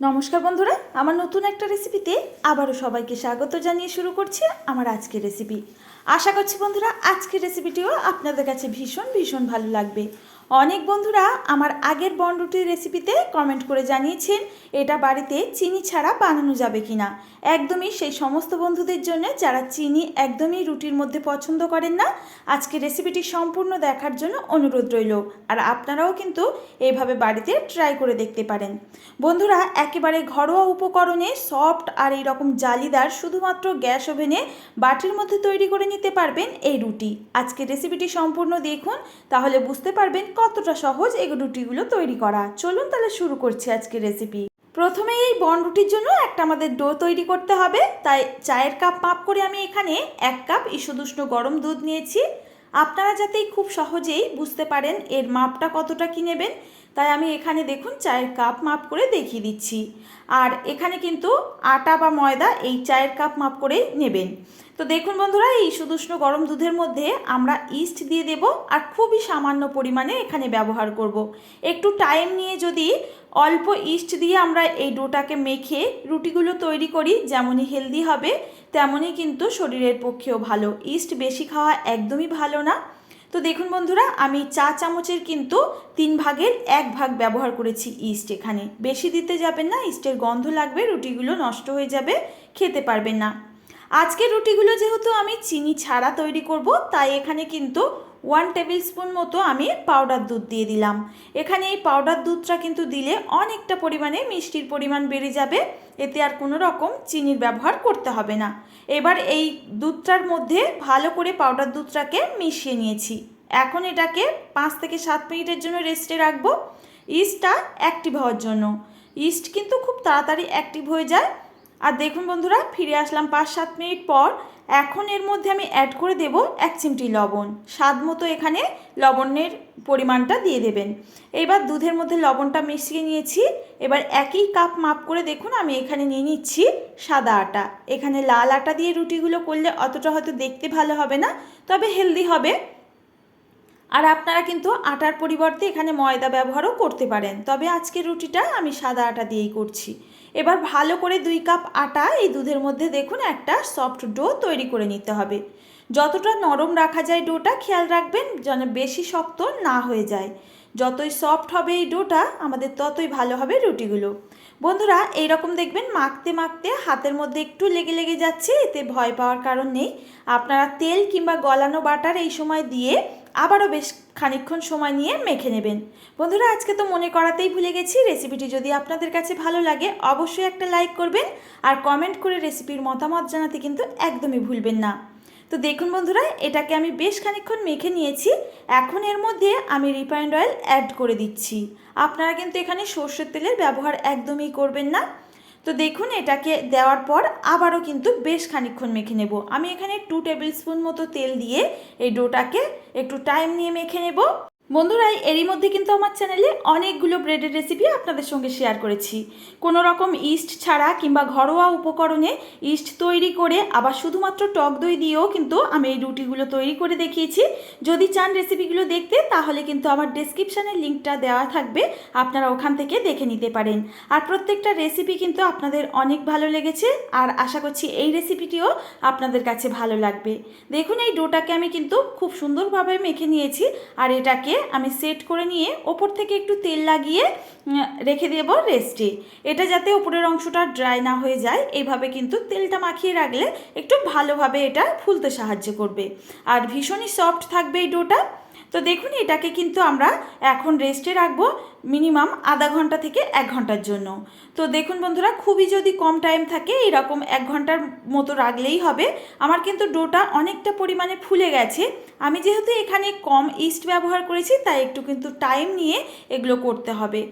নমস্কার বন্ধুরা, আমার নতুন একটা রেসিপিতে আবারও সবাইকে স্বাগত জানিয়ে শুরু করছি আমার আজকের রেসিপি আশা করছি বন্ধুরা, আজকের রেসিপিটিও আপনাদের কাছে ভীষণ ভীষণ ভালো লাগবে। অনেক বন্ধুরা আমার আগের বনরুটির রেসিপিতে কমেন্ট করে জানিয়েছেন, এটা বাড়িতে চিনি ছাড়া বানানো যাবে কিনা। একদমই সেই সমস্ত বন্ধুদের জন্য যারা চিনি একদমই রুটির মধ্যে পছন্দ করেন না, আজকে রেসিপিটি সম্পূর্ণ দেখার জন্য অনুরোধ রইল। আর আপনারাও কিন্তু এইভাবে বাড়িতে ট্রাই করে দেখতে পারেন। বন্ধুরা, একেবারে ঘরোয়া উপকরণে সফট আর এইরকম জালিদার শুধুমাত্র গ্যাস ওভেনে বাটির মধ্যে তৈরি করে নিতে পারবেন এই রুটি। আজকে রেসিপিটি সম্পূর্ণ দেখুন, তাহলে বুঝতে পারবেন কতটা সহজ এই রুটিগুলো তৈরি করা। চলুন তাহলে শুরু করছি আজকে রেসিপি প্রথমে এই বন রুটির জন্য একটা আমাদের ডো তৈরি করতে হবে। তাই চায়ের কাপ মাপ করে আমি এখানে এক কাপ ইসুদুষ্ণ গরম দুধ নিয়েছি। আপনারা যাতে খুব সহজেই বুঝতে পারেন এর মাপটা কতটা কি নেবেন। তাই আমি এখানে দেখুন চায়ের কাপ মাপ করে দেখিয়ে দিচ্ছি। আর এখানে কিন্তু আটা বা ময়দা এই চায়ের কাপ মাপ করে নেবেন। তো দেখুন বন্ধুরা, এই সুদুষ্ণ গরম দুধের মধ্যে আমরা ইস্ট দিয়ে দেব আর খুবই সামান্য পরিমাণে এখানে ব্যবহার করব। একটু টাইম নিয়ে যদি অল্প ইস্ট দিয়ে আমরা এই ডোটাকে মেখে রুটিগুলো তৈরি করি, যেমনই হেলদি হবে, তেমনই কিন্তু শরীরের পক্ষেও ভালো। ইস্ট বেশি খাওয়া একদমই ভালো না। তো দেখুন বন্ধুরা, আমি চা চামচের কিন্তু তিন ভাগের এক ভাগ ব্যবহার করেছি ইস্ট এখানে। বেশি দিতে যাবেন না ইস্টের গন্ধ লাগবে, রুটিগুলো নষ্ট হয়ে যাবে, খেতে পারবেন না। আজকের রুটিগুলো যেহেতু আমি চিনি ছাড়া তৈরি করব, তাই এখানে কিন্তু ওয়ান টেবিল স্পুন মতো আমি পাউডার দুধ দিয়ে দিলাম। এখানে এই পাউডার দুধটা কিন্তু দিলে অনেকটা পরিমাণে মিষ্টির পরিমাণ বেড়ে যাবে। এতে আর কোনো রকম চিনির ব্যবহার করতে হবে না। এবার এই দুধটার মধ্যে ভালো করে পাউডার দুধটাকে মিশিয়ে নিয়েছি। এখন এটাকে পাঁচ থেকে সাত মিনিটের জন্য রেস্টে রাখব। ইস্টটা অ্যাক্টিভ হওয়ার জন্য। ইস্ট কিন্তু খুব তাড়াতাড়ি অ্যাক্টিভ হয়ে যায়। আর দেখুন বন্ধুরা, ফিরে আসলাম পাঁচ সাত মিনিট পর। এখন এর মধ্যে আমি অ্যাড করে দেব এক চিমটি লবণ। স্বাদ মতো এখানে লবণের পরিমাণটা দিয়ে দেবেন। এবার দুধের মধ্যে লবণটা মিশিয়ে নিয়েছি। এবার একই কাপ মাপ করে দেখুন, আমি এখানে নিয়ে নিচ্ছি সাদা আটা। এখানে লাল আটা দিয়ে রুটিগুলো করলে অতটা হয়তো দেখতে ভালো হবে না, তবে হেলদি হবে। আর আপনারা কিন্তু আটার পরিবর্তে এখানে ময়দা ব্যবহারও করতে পারেন। তবে আজকে রুটিটা আমি সাদা আটা দিয়েই করছি। এবার ভালো করে দুই কাপ আটা এই দুধের মধ্যে দেখুন একটা সফট ডো তৈরি করে নিতে হবে। যতটা নরম রাখা যায় ডোটা, খেয়াল রাখবেন যেন বেশি শক্ত না হয়ে যায়। যতই সফট হবে এই ডোটা, আমাদের ততই ভালো হবে রুটিগুলো। বন্ধুরা, এইরকম দেখবেন মাখতে মাখতে হাতের মধ্যে একটু লেগে লেগে যাচ্ছে, এতে ভয় পাওয়ার কারণ নেই। আপনারা তেল কিংবা গলানো বাটার এই সময় দিয়ে আবারও বেশ খানিকক্ষণ সময় নিয়ে মেখে নেবেন। বন্ধুরা, আজকে তো মনে করাতেই ভুলে গেছি, রেসিপিটি যদি আপনাদের কাছে ভালো লাগে, অবশ্যই একটা লাইক করবেন আর কমেন্ট করে রেসিপির মতামত জানাতে কিন্তু একদমই ভুলবেন না। তো দেখুন বন্ধুরা, এটাকে আমি বেশ খানিক্ষণ মেখে নিয়েছি। এখন এর মধ্যে আমি রিফাইন্ড অয়েল অ্যাড করে দিচ্ছি। আপনারা কিন্তু এখানে সর্ষের তেলের ব্যবহার একদমই করবেন না। তো দেখুন, এটাকে দেওয়ার পর আবারও কিন্তু বেশ খানিক্ষণ মেখে নেব। আমি এখানে টু টেবিল স্পুন মতো তেল দিয়ে এই ডোটাকে একটু টাইম নিয়ে মেখে নেব। বন্ধুরা, এরই মধ্যে কিন্তু আমার চ্যানেলে অনেকগুলো ব্রেডের রেসিপি আপনাদের সঙ্গে শেয়ার করেছি। কোনো রকম ইস্ট ছাড়া কিংবা ঘরোয়া উপকরণে ইস্ট তৈরি করে আবার শুধুমাত্র টক দই দিয়েও কিন্তু আমি এই রুটিগুলো তৈরি করে দেখিয়েছি। যদি চান রেসিপিগুলো দেখতে, তাহলে কিন্তু আমার ডেসক্রিপশানে লিঙ্কটা দেওয়া থাকবে। আপনারা ওখান থেকে দেখে নিতে পারেন। আর প্রত্যেকটা রেসিপি কিন্তু আপনাদের অনেক ভালো লেগেছে। আর আশা করছি এই রেসিপিটিও আপনাদের কাছে ভালো লাগবে। দেখুন, এই ডোটাকে আমি কিন্তু খুব সুন্দরভাবে মেখে নিয়েছি। আর এটাকে আমি সেট করে নিয়ে ওপর থেকে একটু তেল লাগিয়ে রেখে দেব রেস্টে এটা যাতে ওপরের অংশটা ড্রাই না হয়ে যায়, এইভাবে কিন্তু তেলটা মাখিয়ে রাখলে একটু ভালোভাবে এটা ফুলতে সাহায্য করবে। আর ভীষণই সফট থাকবে এই ডোটা তো দেখুন, এটাকে কিন্তু আমরা এখন রেস্টে রাখব মিনিমাম আধা ঘণ্টা থেকে এক ঘণ্টার জন্য। তো দেখুন বন্ধুরা, খুবই যদি কম টাইম থাকে, এরকম এক ঘণ্টার মতো রাখলেই হবে। আমার কিন্তু ডোটা অনেকটা পরিমাণে ফুলে গেছে। আমি যেহেতু এখানে কম ইস্ট ব্যবহার করেছি, তাই একটু কিন্তু টাইম নিয়ে এগুলো করতে হবে।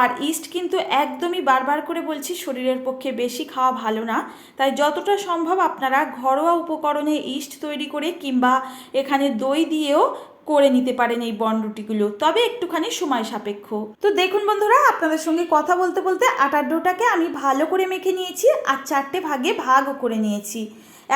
আর ইস্ট কিন্তু একদমই বারবার করে বলছি, শরীরের পক্ষে বেশি খাওয়া ভালো না। তাই যতটা সম্ভব আপনারা ঘরোয়া উপকরণে ইস্ট তৈরি করে কিংবা এখানে দই দিয়েও করে নিতে পারেন এই বনরুটিগুলো তবে একটুখানি সময় সাপেক্ষ। তো দেখুন বন্ধুরা, আপনাদের সঙ্গে কথা বলতে বলতে আটার ডোটাকে আমি ভালো করে মেখে নিয়েছি আর চারটে ভাগে ভাগও করে নিয়েছি।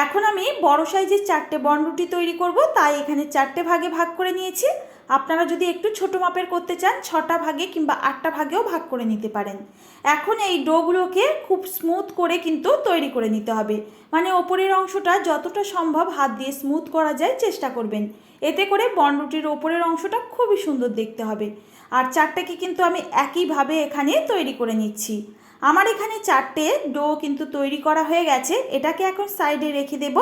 এখন আমি বড় সাইজের চারটে বনরুটি তৈরি করব, তাই এখানে চারটে ভাগে ভাগ করে নিয়েছি। আপনারা যদি একটু ছোট মাপের করতে চান, ছটা ভাগে কিংবা আটটা ভাগেও ভাগ করে নিতে পারেন। এখন এই ডোগুলোকে খুব স্মুথ করে কিন্তু তৈরি করে নিতে হবে। মানে ওপরের অংশটা যতটা সম্ভব হাত দিয়ে স্মুথ করা যায়, চেষ্টা করবেন। এতে করে বনরুটির ওপরের অংশটা খুবই সুন্দর দেখতে হবে। আর চারটাকে কিন্তু আমি একইভাবে এখানে তৈরি করে নিচ্ছি। আমার এখানে চারটে ডো কিন্তু তৈরি করা হয়ে গেছে, এটাকে এখন সাইডে রেখে দেব।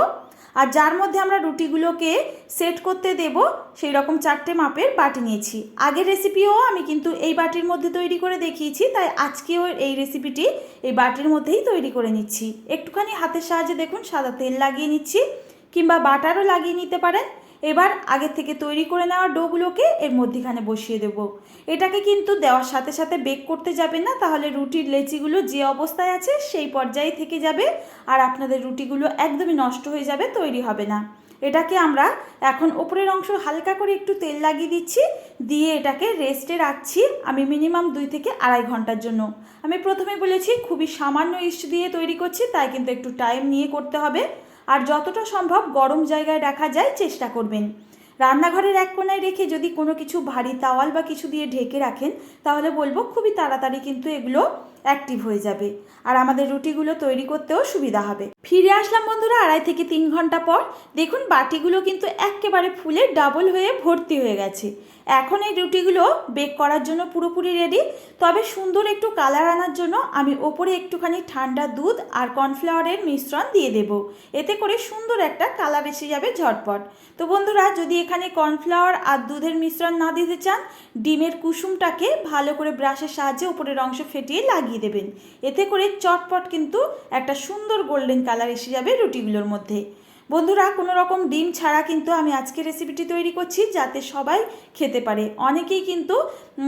আর যার মধ্যে আমরা রুটিগুলোকে সেট করতে দেব, সেই রকম চারটে মাপের বাটি নিয়েছি। আগের রেসিপিও আমি কিন্তু এই বাটির মধ্যে তৈরি করে দেখিয়েছি, তাই আজকেও এই রেসিপিটি এই বাটির মধ্যেই তৈরি করে নিচ্ছি। একটুখানি হাতের সাহায্যে দেখুন, সাদা তেল লাগিয়ে নিচ্ছি, কিংবা বাটারও লাগিয়ে নিতে পারেন। এবার আগে থেকে তৈরি করে নেওয়া ডোগুলোকে এর মধ্যেখানে বসিয়ে দেব। এটাকে কিন্তু দেওয়ার সাথে সাথে বেক করতে যাবেন না, তাহলে রুটির লেচিগুলো যে অবস্থায় আছে সেই পর্যায়ে থেকে যাবে আর আপনাদের রুটিগুলো একদমই নষ্ট হয়ে যাবে, তৈরি হবে না। এটাকে আমরা এখন ওপরের অংশ হালকা করে একটু তেল লাগিয়ে দিচ্ছি, দিয়ে এটাকে রেস্টে রাখছি আমি মিনিমাম দুই থেকে আড়াই ঘণ্টার জন্য। আমি প্রথমে বলেছি খুবই সামান্য ইস্ট দিয়ে তৈরি করছি, তাই কিন্তু একটু টাইম নিয়ে করতে হবে। আর যতটা সম্ভব গরম জায়গায় রাখা যায় চেষ্টা করবেন। রান্নাঘরের এক কোনায় রেখে যদি কোনো কিছু ভারী তাওয়াল বা কিছু দিয়ে ঢেকে রাখেন, তাহলে বলব খুবই তাড়াতাড়ি কিন্তু এগুলো অ্যাক্টিভ হয়ে যাবে। আর আমাদের রুটিগুলো তৈরি করতেও সুবিধা হবে। ফিরে আসলাম বন্ধুরা আড়াই থেকে তিন ঘণ্টা পর। দেখুন বাটিগুলো কিন্তু একেবারে ফুলে ডাবল হয়ে ভর্তি হয়ে গেছে। এখন এই রুটিগুলো বেক করার জন্য পুরোপুরি রেডি তবে সুন্দর একটু কালার আনার জন্য আমি ওপরে একটুখানি ঠান্ডা দুধ আর কর্নফ্লাওয়ারের মিশ্রণ দিয়ে দেব। এতে করে সুন্দর একটা কালার এসে যাবে ঝটপট। তো বন্ধুরা, যদি এখানে কর্নফ্লাওয়ার আর দুধের মিশ্রণ না দিতে চান, ডিমের কুসুমটাকে ভালো করে ব্রাশের সাহায্যে উপরের অংশ ফেটিয়ে লাগিয়ে দেবেন। এতে করে চটপট কিন্তু একটা সুন্দর গোল্ডেন কালার এসে যাবে রুটিগুলোর মধ্যে। বন্ধুরা, কোনো রকম ডিম ছাড়া কিন্তু আমি আজকে রেসিপিটি তৈরি করছি যাতে সবাই খেতে পারে। অনেকেই কিন্তু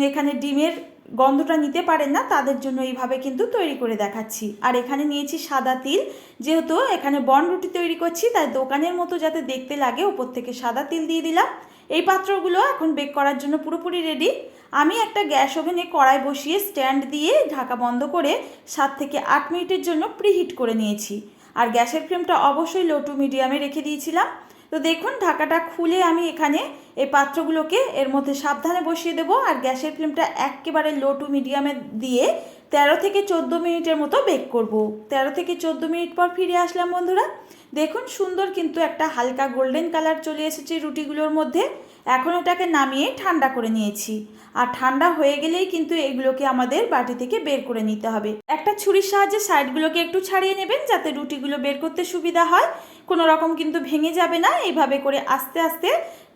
এখানে ডিমের গন্ধটা নিতে পারেন না, তাদের জন্য এইভাবে কিন্তু তৈরি করে দেখাচ্ছি। আর এখানে নিয়েছি সাদা তিল। যেহেতু এখানে বন রুটি তৈরি করছি, তাই দোকানের মতো যাতে দেখতে লাগে, ওপর থেকে সাদা তিল দিয়ে দিলাম। এই পাত্রগুলো এখন বেক করার জন্য পুরোপুরি রেডি আমি একটা গ্যাস ওভেনে কড়াই বসিয়ে স্ট্যান্ড দিয়ে ঢাকা বন্ধ করে সাত থেকে আট মিনিটের জন্য প্রিহিট করে নিয়েছি। আর গ্যাসের ফ্লেমটা অবশ্যই লো টু মিডিয়ামে রেখে দিয়েছিলাম। তো দেখুন, ঢাকাটা খুলে আমি এখানে এই পাত্রগুলোকে এর মধ্যে সাবধানে বসিয়ে দেবো। আর গ্যাসের ফ্লেমটা একেবারে লো টু মিডিয়ামে দিয়ে তেরো থেকে চোদ্দ মিনিটের মতো বেক করব। তেরো থেকে চোদ্দ মিনিট পর ফিরে আসলাম বন্ধুরা। দেখুন, সুন্দর কিন্তু একটা হালকা গোল্ডেন কালার চলে এসেছে রুটিগুলোর মধ্যে। এখন এটাকে নামিয়ে ঠান্ডা করে নিয়েছি। আর ঠান্ডা হয়ে গেলেই কিন্তু এগুলোকে আমাদের বাটি থেকে বের করে নিতে হবে। একটা ছুরির সাহায্যে সাইডগুলোকে একটু ছাড়িয়ে নেবেন যাতে রুটিগুলো বের করতে সুবিধা হয়। কোনো রকম কিন্তু ভেঙে যাবে না, এইভাবে করে আস্তে আস্তে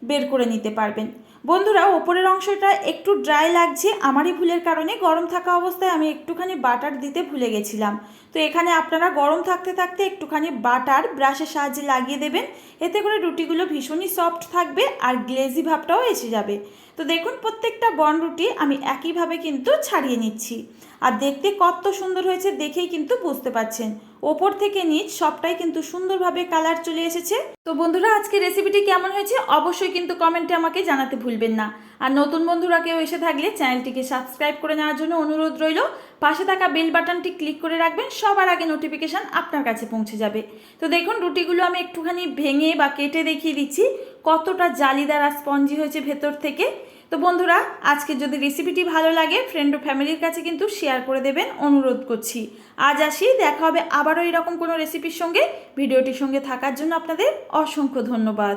বের করে নিতে পারবেন। বন্ধুরা, ওপরের অংশটা একটু ড্রাই লাগছে। আমারই ভুলের কারণে গরম থাকা অবস্থায় আমি একটুখানি বাটার দিতে ভুলে গেছিলাম। তো এখানে আপনারা গরম থাকতে থাকতে একটুখানি বাটার ব্রাশের সাহায্যে লাগিয়ে দেবেন। এতে করে রুটিগুলো ভীষণই সফট থাকবে আর গ্লেজি ভাবটাও এসে যাবে। তো দেখুন, প্রত্যেকটা বন রুটি আমি একইভাবে কিন্তু ছাড়িয়ে নিচ্ছি। আর দেখতে কত সুন্দর হয়েছে দেখেই কিন্তু বুঝতে পাচ্ছেন। ওপর থেকে নিচ সবটাই কিন্তু সুন্দরভাবে কালার চলে এসেছে। তো বন্ধুরা আজকে রেসিপিটি কেমন হয়েছে অবশ্যই কিন্তু কমেন্টে আমাকে জানাতে ভুলবেন না। আর নতুন বন্ধুরা কেউ এসে থাকলে চ্যানেলটিকে সাবস্ক্রাইব করে নেওয়ার জন্য অনুরোধ রইল। পাশে থাকা বেল বাটনটি ক্লিক করে রাখবেন, সবার আগে নোটিফিকেশান আপনার কাছে পৌঁছে যাবে। তো দেখুন, রুটিগুলো আমি একটুখানি ভেঙে বা কেটে দেখিয়ে দিচ্ছি, কতটা জালিদার আর স্পঞ্জি হয়েছে ভেতর থেকে। তো বন্ধুরা, আজকে যদি রেসিপিটি ভালো লাগে ফ্রেন্ড ও ফ্যামিলির কাছে কিন্তু শেয়ার করে দেবেন, অনুরোধ করছি। আজ আসি, দেখা হবে আবারও এরকম কোনো রেসিপির সঙ্গে। ভিডিওটির সঙ্গে থাকার জন্য আপনাদের অসংখ্য ধন্যবাদ।